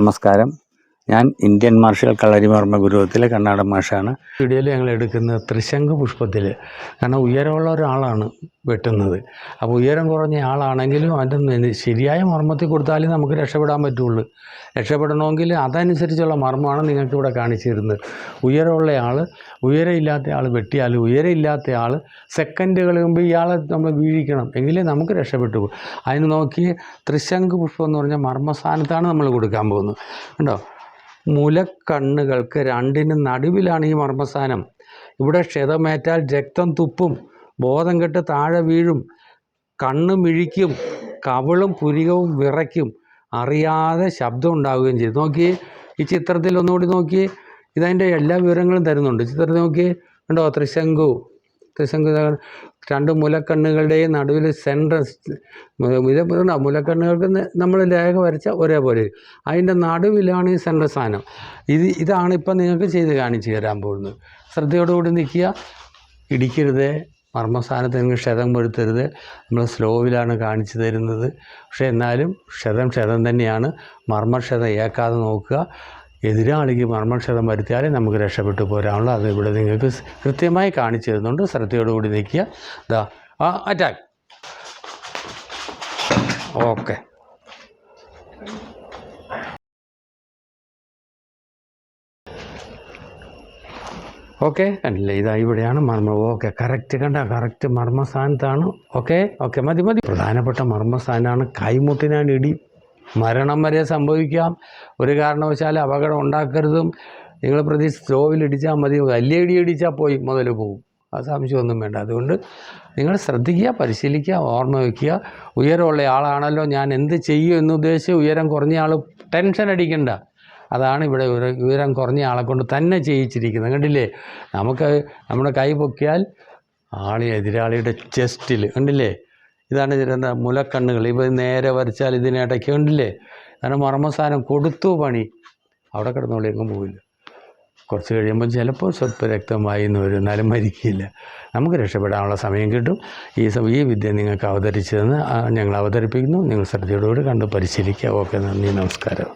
നമസ്കാരം. ഞാൻ Indian martial കളരിമർമ്മ ഗുരുവത്തിലെ കണ്ണാടൻ മാഷാണ്. വീഡിയോയിൽ ഞങ്ങൾ എടുക്കുന്നത് ത്രിശങ്ക് പുഷ്പത്തിൽ കാരണം ഉയരമുള്ള ഒരാളാണ് വെട്ടുന്നത്. അപ്പോൾ ഉയരം കുറഞ്ഞ ആളാണെങ്കിലും അതിന്റെ ശരിയായ മർമ്മത്തിൽ കൊടുത്താലേ നമുക്ക് രക്ഷപ്പെടാൻ പറ്റുള്ളൂ. രക്ഷപ്പെടണമെങ്കിൽ അതനുസരിച്ചുള്ള മർമ്മമാണ് നിങ്ങൾക്ക് ഇവിടെ കാണിച്ചു തരുന്നത്. ഉയരമുള്ള ആൾ ഉയരമില്ലാത്ത ആൾ വെട്ടിയാൽ ഉയരമില്ലാത്ത ആൾ സെക്കൻഡുകൾ മുമ്പ് ഇയാളെ നമ്മൾ വീഴിക്കണം എങ്കിലേ നമുക്ക് രക്ഷപ്പെട്ടു പോകും. അതിന് നോക്കി ത്രിശങ്ക് പുഷ്പം എന്ന് പറഞ്ഞാൽ മർമ്മസ്ഥാനത്താണ് നമ്മൾ കൊടുക്കാൻ പോകുന്നത്. കണ്ടോ? മുലക്കണ്ണുകൾക്ക് രണ്ടിനും നടുവിലാണ് ഈ മർമ്മസ്ഥാനം ഇവിടെ ക്ഷതമേറ്റാൽ രക്തം തുപ്പും ബോധം കെട്ട് താഴെ വീഴും കണ്ണ് മിഴിക്കും കവിളും പുരികവും വിറയ്ക്കും അറിയാതെ ശബ്ദം ഉണ്ടാവുകയും ചെയ്തു നോക്കി ഈ ചിത്രത്തിൽ ഒന്നുകൂടി നോക്കി. ഇതതിന്റെ എല്ലാ വിവരങ്ങളും തരുന്നുണ്ട്. ചിത്രത്തിൽ നോക്കി. ഉണ്ടോ ത്രിശങ്കു ത്രിശങ്കു ഇതാ രണ്ട് മുലക്കണ്ണുകളുടെയും നടുവിൽ സെൻട്രൽ ഇത് മുലക്കണ്ണുകൾക്ക് നമ്മൾ രേഖ വരച്ച ഒരേപോലെ. അതിന്റെ നടുവിലാണ് ഈ സെൻട്രൽ സ്ഥാനം. ഇത് ഇതാണ് ഇപ്പം നിങ്ങൾക്ക് ചെയ്ത് കാണിച്ചു തരാൻ പോകുന്നത്. ശ്രദ്ധയോടുകൂടി നിൽക്കുക. ഇടിക്കരുത്. മർമ്മസ്ഥാനത്ത് നിങ്ങൾക്ക് ക്ഷതം വരുത്തരുത്. നമ്മൾ സ്ലോവിലാണ് കാണിച്ചു തരുന്നത്. പക്ഷേ എന്നാലും ക്ഷതം ക്ഷതം തന്നെയാണ്. മർമ്മക്ഷതം ഏക്കാതെ നോക്കുക. എതിരാളിക്ക് മർമ്മക്ഷതം വരുത്തിയാലേ നമുക്ക് രക്ഷപ്പെട്ടു പോരാനുള്ളൂ അത് ഇവിടെ നിങ്ങൾക്ക് കൃത്യമായി കാണിച്ചു തരുന്നുണ്ട് ശ്രദ്ധയോടുകൂടി നിൽക്കുക ഇതാ ആ അറ്റാക്ക് ഓക്കെ ഓക്കെ കണ്ടില്ലേ ഇതാ ഇവിടെയാണ് മർമ്മ. ഓക്കെ കറക്റ്റ് കണ്ട കറക്റ്റ് മർമ്മസ്ഥാനത്താണ്. ഓക്കെ ഓക്കെ മതി മതി. പ്രധാനപ്പെട്ട മർമ്മസ്ഥാനമാണ് കൈമുട്ടിനാണ് ഇടി മരണം വരെ സംഭവിക്കാം. ഒരു കാരണവശാൽ അപകടം ഉണ്ടാക്കരുതും. നിങ്ങൾ പ്രതി സ്റ്റോവിൽ ഇടിച്ചാൽ മതി. വലിയ ഇടി ഇടിച്ചാൽ പോയി മുതൽ പോകും ആ സംശയമൊന്നും വേണ്ട. അതുകൊണ്ട് നിങ്ങൾ ശ്രദ്ധിക്കുക പരിശീലിക്കുക ഓർമ്മ വയ്ക്കുക ഉയരമുള്ള ആളാണല്ലോ ഞാൻ. എന്ത് ചെയ്യും എന്ന് ഉദ്ദേശിച്ച് ഉയരം കുറഞ്ഞ ആൾ ടെൻഷൻ അടിക്കണ്ട. അതാണ് ഇവിടെ ഉയരം കുറഞ്ഞ ആളെ കൊണ്ട് തന്നെ ചെയ്യിച്ചിരിക്കുന്നത്. കണ്ടില്ലേ? നമുക്ക് നമ്മുടെ കൈ പൊക്കിയാൽ ആളി എതിരാളിയുടെ ചെസ്റ്റിൽ കണ്ടില്ലേ? ഇതാണ് ഇതിന്റെ മുലക്കണ്ണുകൾ. ഇവ നേരെ വരച്ചാൽ ഇതിനിടയ്ക്ക് ഉണ്ടല്ലേ കാരണം മർമ്മസ്ഥാനം കൊടുത്തു പണി. അവിടെ കിടന്നോളി എങ്ങും പോവില്ല. കുറച്ച് കഴിയുമ്പോൾ ചിലപ്പോൾ സ്വല്പ രക്തമായി എന്ന് വരും. എന്നാലും മരിക്കില്ല. നമുക്ക് രക്ഷപ്പെടാനുള്ള സമയം കിട്ടും. ഈ ഈ വിദ്യ നിങ്ങൾക്ക് അവതരിച്ചതെന്ന് ഞങ്ങൾ അവതരിപ്പിക്കുന്നു. നിങ്ങൾ ശ്രദ്ധയോടുകൂടി കണ്ട് പരിശീലിക്കുക. ഓക്കെ നന്ദി നമസ്കാരം.